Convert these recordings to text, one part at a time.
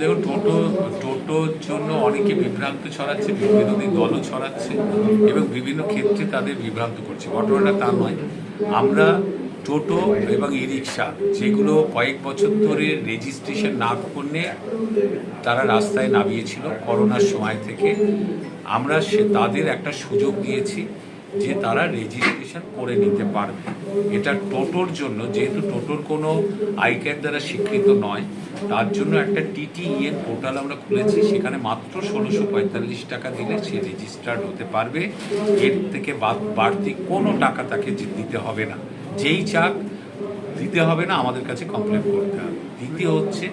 দেখুন, টোটো, টোটোর জন্য অনেকে বিভ্রান্ত ছড়াচ্ছে বিরোধী দলও ছড়াচ্ছে এবং বিভিন্ন ক্ষেত্রে তাদের বিভ্রান্ত করছে। ঘটনাটা তা নয়। আমরা টোটো এবং ই রিক্সা যেগুলো কয়েক বছর ধরে রেজিস্ট্রেশন না করলে তারা রাস্তায় নামিয়েছিল, করোনার সময় থেকে। আমরা সে, তাদের একটা সুযোগ দিয়েছি। যে তারা রেজিস্ট্রেশন করে নিতে পারবে। এটা টোটোর জন্য, যেহেতু টোটোর কোনো আইক্যার দ্বারা স্বীকৃত নয়, তার জন্য একটা টিটিইএন পোর্টাল আমরা খুলেছি, সেখানে মাত্র ষোলোশো পঁয়তাল্লিশ টাকা দিলে সে রেজিস্টার্ড হতে পারবে। এর থেকে বাড়তি কোনো টাকা তাকে দিতে হবে না। যেই চাক দিতে হবে না, আমাদের কাছে কমপ্লেন করতে হবে। দ্বিতীয় হচ্ছে,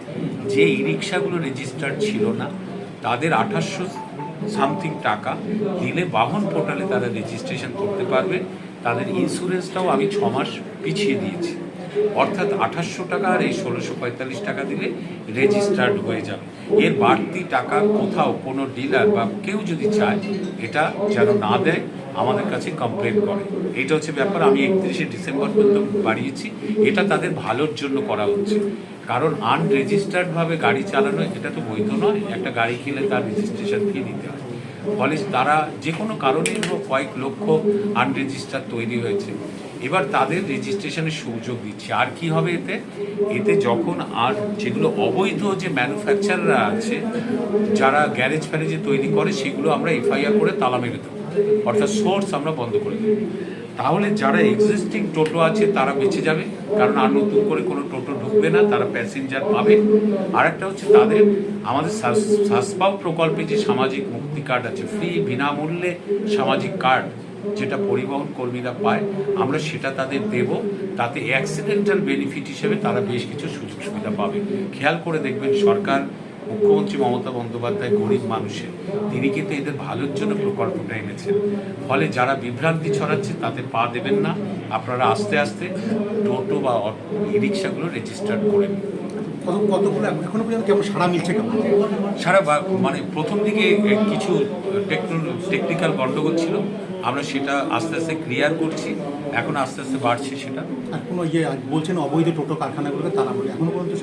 যে ই রিক্সাগুলো রেজিস্টার্ড ছিল না, তাদের আঠাশশো সামথিং টাকা দিলে বাহন পোর্টালে তারা রেজিস্ট্রেশন করতে পারবে। তাদের ইন্স্যুরেন্সটাও আমি ছ মাস পিছিয়ে দিয়েছি। অর্থাৎ আঠাশশো টাকা আর এই ষোলোশো পঁয়তাল্লিশ টাকা দিলে রেজিস্টার্ড হয়ে যাবে। এর বাড়তি টাকা কোথাও কোনো ডিলার বা কেউ যদি চায়, এটা যেন না দেয়, আমাদের কাছে কমপ্লেন করে। এটা হচ্ছে ব্যাপার। আমি একত্রিশে ডিসেম্বর পর্যন্ত বাড়িয়েছি। এটা তাদের ভালোর জন্য করা হচ্ছে। কারণ আনরেজিস্টার্ডভাবে গাড়ি চালানো, এটা তো বৈধ নয়। একটা গাড়ি কিনে তার রেজিস্ট্রেশন ফি দিতে হয়। ফলে তারা যে কোনো কারণে হোক কয়েক লক্ষ আনরেজিস্টার তৈরি হয়েছে। এবার তাদের রেজিস্ট্রেশনের সুযোগ দিচ্ছে। আর কি হবে এতে? এতে যখন আর যেগুলো অবৈধ যে ম্যানুফ্যাকচারাররা আছে, যারা গ্যারেজ ফ্যারেজে তৈরি করে, সেগুলো আমরা এফআইআর করে তালা মেরে দেবো। অর্থাৎ সোর্স আমরা বন্ধ করে দেবো। তাহলে যারা এক্সিস্টিং টোটো আছে, তারা বেঁচে যাবে। কারণ আর নতুন করে কোনো টোটো ঢুকবে না, তারা প্যাসেঞ্জার পাবে। আর একটা হচ্ছে তাদের, আমাদের সাস- সাসপাও প্রকল্পে যে সামাজিক মুক্তি কার্ড আছে ফ্রি বিনামূল্যে সামাজিক কার্ড যেটা পরিবহন কর্মীরা পায়, আমরা সেটা তাদের দেব। তাতে অ্যাক্সিডেন্টাল বেনিফিট হিসেবে তারা বেশ কিছু সুযোগ সুবিধা পাবে। খেয়াল করে দেখবেন সরকার মুখ্যমন্ত্রী মমতা বন্দ্যোপাধ্যায় গরিব মানুষের তিনি কিন্তু এদের ভালোর জন্য প্রকল্পটা এনেছেন। ফলে যারা বিভ্রান্তি ছড়াচ্ছে তাতে পা দেবেন না আপনারা আস্তে আস্তে টোটো বা ই রিক্সাগুলো রেজিস্টার্ড করে নিন। কত কতগুলো এখন- পর্যন্ত কেমন সারা মিলছে কেমন সারা মানে প্রথম দিকে কিছু টেকনিক্যাল গন্ডগোল ছিল আমরা সেটা আস্তে আস্তে ক্লিয়ার করছি এখন আস্তে আস্তে বাড়ছে সেটা। আর কোনো ইয়ে বলছেন অবৈধ টোটো কারখানাগুলোকে তারা বলে। এখনও পর্যন্ত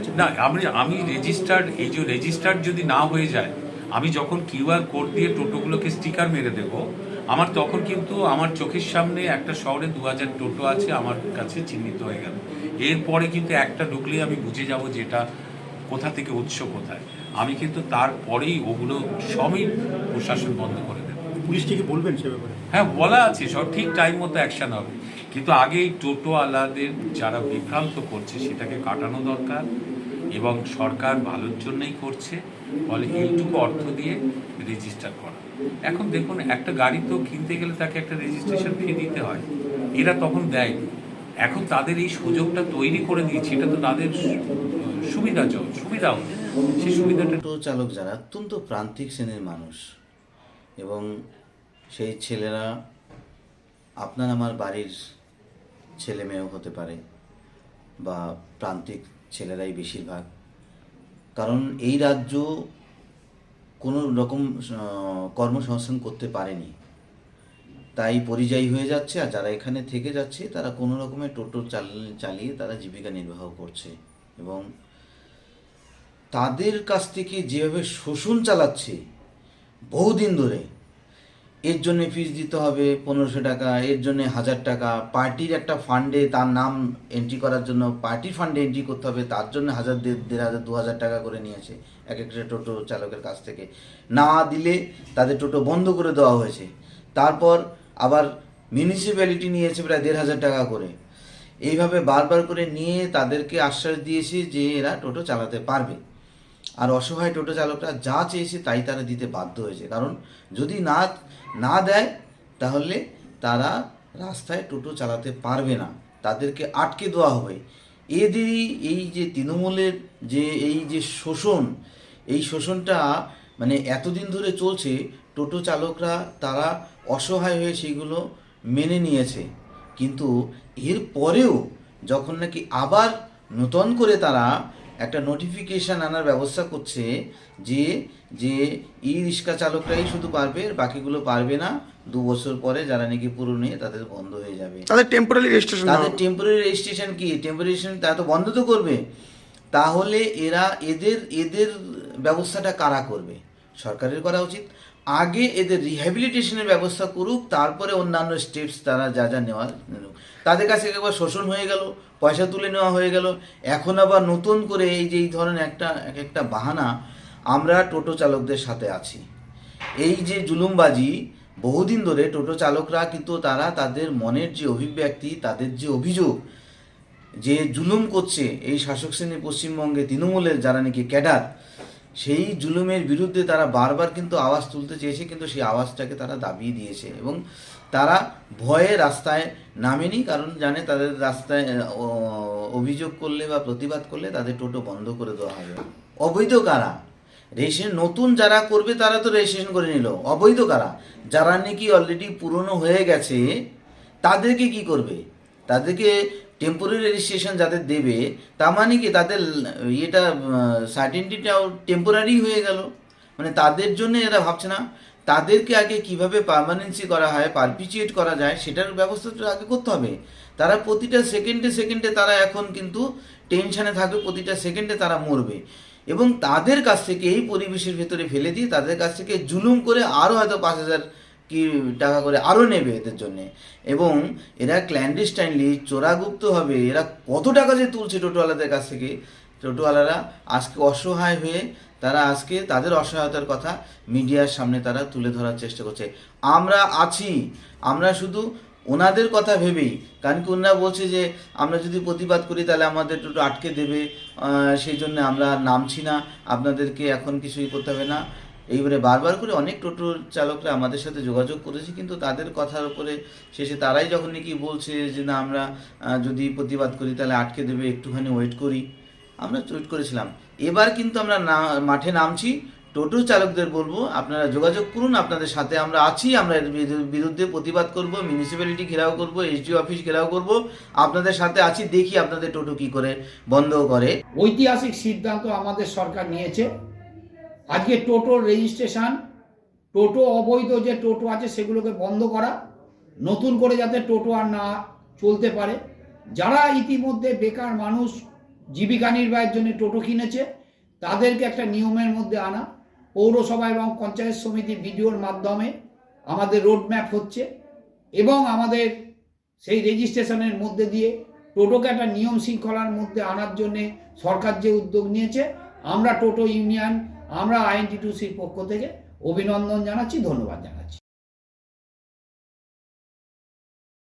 কিছু না আমি আমি রেজিস্টার্ড এই যে রেজিস্টার্ড যদি না হয়ে যায় আমি যখন কিউআর কোড দিয়ে টোটোগুলোকে স্টিকার মেরে দেব আমার তখন কিন্তু আমার চোখের সামনে একটা শহরে দু হাজার টোটো আছে আমার কাছে চিহ্নিত হয়ে গেল। এরপরে কিন্তু একটা ঢুকলেই আমি বুঝে যাব যে এটা কোথা থেকে উৎস কোথায়। আমি কিন্তু তারপরেই ওগুলো সবই প্রশাসন বন্ধ করে দেবে। পুলিশকে কি বলবেন সে ব্যাপারে? হ্যাঁ বলা আছে সব ঠিক টাইম মতো অ্যাকশন হবে। কিন্তু আগে এই টোটো আলাদের যারা বিভ্রান্ত করছে, সেটাকে কাটানো দরকার এবং সরকার ভালোর জন্যই করছে, ফলে এইটুকু অর্থ দিয়ে রেজিস্টার করা। এখন দেখুন, একটা গাড়ি তো কিনতে গেলে তাকে একটা রেজিস্ট্রেশন ফি দিতে হয়, এরা তখন দেয় এখন তাদের এই সুযোগটা তৈরি করে দিয়েছে, এটা তো তাদের সু- সুবিধা সুবিধা হচ্ছে সেই সুবিধাটা টোটো চালক যারা অত্যন্ত প্রান্তিক শ্রেণির মানুষ এবং সেই ছেলেরা, আপনার আমার বাড়ির ছেলে মেয়েও হতে পারে বা প্রান্তিক ছেলেরাই বেশিরভাগ। কারণ এই রাজ্য কোনো রকম কর্মসংস্থান করতে পারেনি। তাই পরিযায়ী হয়ে যাচ্ছে আর যারা এখানে থেকে যাচ্ছে, তারা কোনো রকমের টোটো চাল- চালিয়ে তারা জীবিকা নির্বাহ করছে এবং তাদের কাছ থেকে যেভাবে শোষণ চালাচ্ছে, বহুদিন ধরে এর জন্য ফিস দিতে হবে পনেরোশো টাকা, এর জন্য হাজার টাকা। পার্টির একটা ফান্ডে তার নাম এন্ট্রি করার জন্য, পার্টির ফান্ডে এন্ট্রি করতে হবে, তার জন্য হাজার দেড় হাজার, দু হাজার টাকা করে নিয়েছে এক একটা টোটো চালকের কাছ থেকে। না দিলে তাদের টোটো বন্ধ করে দেওয়া হয়েছে। তারপর আবার মিউনিসিপ্যালিটি নিয়েছে প্রায় দেড় হাজার টাকা করে। এইভাবে বারবার করে নিয়ে তাদেরকে আশ্বাস দিয়েছে যে এরা টোটো চালাতে পারবে। আর অসহায় টোটো চালকরা যা চেয়েছে তাই তারা দিতে বাধ্য হয়েছে। কারণ যদি না না দেয়, তাহলে তারা রাস্তায় টোটো চালাতে পারবে না। তাদেরকে আটকে দেওয়া হবে। এদেরই এই যে তৃণমূলের যে, এই যে শোষণ, এই শোষণটা মানে এতদিন ধরে চলছে, টোটো চালকরা তারা অসহায় হয়ে সেগুলো মেনে নিয়েছে। কিন্তু এর পরেও যখন নাকি আবার নতুন করে তারা একটা নোটিফিকেশান আনার ব্যবস্থা করছে যে যে ই রিক্সা চালকরাই শুধু পারবে বাকিগুলো পারবে না। দু বছর পরে যারা নাকি পুরনো তাদের বন্ধ হয়ে যাবে। তাদের টেম্পোরারি রেজিস্ট্রেশন তাদের টেম্পোরারি রেজিস্ট্রেশন কি? টেম্পোরারি তারা তো বন্ধ তো করবে। তাহলে এরা এদের এদের ব্যবস্থাটা কারা করবে? সরকারের করা উচিত। আগে এদের রিহ্যাবিলিটেশনের ব্যবস্থা করুক, তারপরে অন্যান্য স্টেপস তারা যা যা নেওয়া নিক। তাদের কাছে একবার শোষণ হয়ে গেল, পয়সা তুলে নেওয়া হয়ে গেল এখন আবার নতুন করে এই যে এই ধরনের একটা, এক একটা বাহানা আমরা টোটো চালকদের সাথে আছি এই যে জুলুমবাজি, বহুদিন ধরে টোটো চালকরা কিন্তু তারা তাদের মনের যে অভিব্যক্তি, তাদের যে অভিযোগ, যে জুলুম করছে এই শাসক শ্রেণি পশ্চিমবঙ্গে তৃণমূলের যারা নাকি ক্যাডার সেই জুলুমের বিরুদ্ধে তারা বারবার কিন্তু আওয়াজ তুলতে চেয়েছে, কিন্তু সেই আওয়াজটাকে তারা দাবিয়ে দিয়েছে এবং তারা ভয়ে রাস্তায় নামেনি, কারণ জানে তাদের রাস্তায় অভিযোগ করলে বা প্রতিবাদ করলে তাদের টোটো বন্ধ করে দেওয়া হবে। অবৈধ কারা? রেজিস্ট্রেশন নতুন যারা করবে তারা তো রেজিস্ট্রেশন করে নিল। অবৈধ কারা? যারা নাকি অলরেডি পুরনো হয়ে গেছে, তাদেরকে কি করবে? তাদেরকে টেম্পোরারি রেজিস্ট্রেশন যাদের দেবে, তা মানে কি তাদের ইয়েটা সার্টিনটিটাও টেম্পোরারি হয়ে গেল। মানে তাদের জন্য এরা ভাবছে না, তাদেরকে আগে কীভাবে পারমানেন্সি করা হয় পারপিচুয়েট করা যায়, সেটার ব্যবস্থা তো আগে করতে হবে। তারা প্রতিটা সেকেন্ডে সেকেন্ডে তারা এখন কিন্তু টেনশনে থাকবে, প্রতিটা সেকেন্ডে তারা মরবে। এবং তাদের কাছ থেকে এই পরিবেশের ভেতরে ফেলে দিয়ে তাদের কাছ থেকে জুলুম করে আরও হয়তো পাঁচ হাজার কি টাকা করে আরও নেবে এদের জন্যে? এবং এরা ক্ল্যান্ডিস্টাইনলি চোরাগুপ্ত হবে, এরা কত টাকা যে তুলছে টোটোওয়ালাদের কাছ থেকে? টোটোওয়ালারা আজকে অসহায় হয়ে তারা আজকে তাদের অসহায়তার কথা মিডিয়ার সামনে তারা তুলে ধরার চেষ্টা করছে। আমরা আছি, আমরা শুধু ওনাদের কথা ভেবেই, কারণ কি ওনারা বলছে যে, আমরা যদি প্রতিবাদ করি তাহলে আমাদের টোটো আটকে দেবে সেই জন্য আমরা নামছি না, আপনাদেরকে এখন কিছুই করতে হবে না। এইবারে বারবার করে অনেক টোটো চালকরা আমাদের সাথে যোগাযোগ করেছে, কিন্তু তাদের কথার উপরে শেষে তারাই যখন নাকি বলছে যে, না, আমরা যদি প্রতিবাদ করি তাহলে আটকে দেবে, একটুখানি ওয়েট করি। আমরা ওয়েট করেছিলাম। এবার কিন্তু আমরা না, মাঠে নামছি। টোটো চালকদের বলব, আপনারা যোগাযোগ করুন, আপনাদের সাথে আমরা আছি, আমরা এর বিরুদ্ধে প্রতিবাদ করব মিউনিসিপ্যালিটি ঘেরাও করব এসডিও অফিস ঘেরাও করব, আপনাদের সাথে আছি, দেখি আপনাদের টোটো কি করে বন্ধ করে। ঐতিহাসিক সিদ্ধান্ত আমাদের সরকার নিয়েছে। আজকে টোটোর রেজিস্ট্রেশন টোটো অবৈধ যে টোটো আছে সেগুলোকে বন্ধ করা, নতুন করে যাতে টোটো আর না চলতে পারে। যারা ইতিমধ্যে বেকার মানুষ, জীবিকা নির্বাহের জন্য টোটো কিনেছে, তাদেরকে একটা নিয়মের মধ্যে আনা। পৌরসভা এবং পঞ্চায়েত সমিতি ভিডিওর মাধ্যমে আমাদের রোড ম্যাপ হচ্ছে এবং আমাদের সেই রেজিস্ট্রেশনের মধ্যে দিয়ে টোটোকে একটা নিয়ম শৃঙ্খলার মধ্যে আনার জন্যে সরকার যে উদ্যোগ নিয়েছে, আমরা টোটো ইউনিয়ন আমরা আইএনটিটুসির পক্ষ থেকে অভিনন্দন জানাচ্ছি ধন্যবাদ জানাচ্ছি।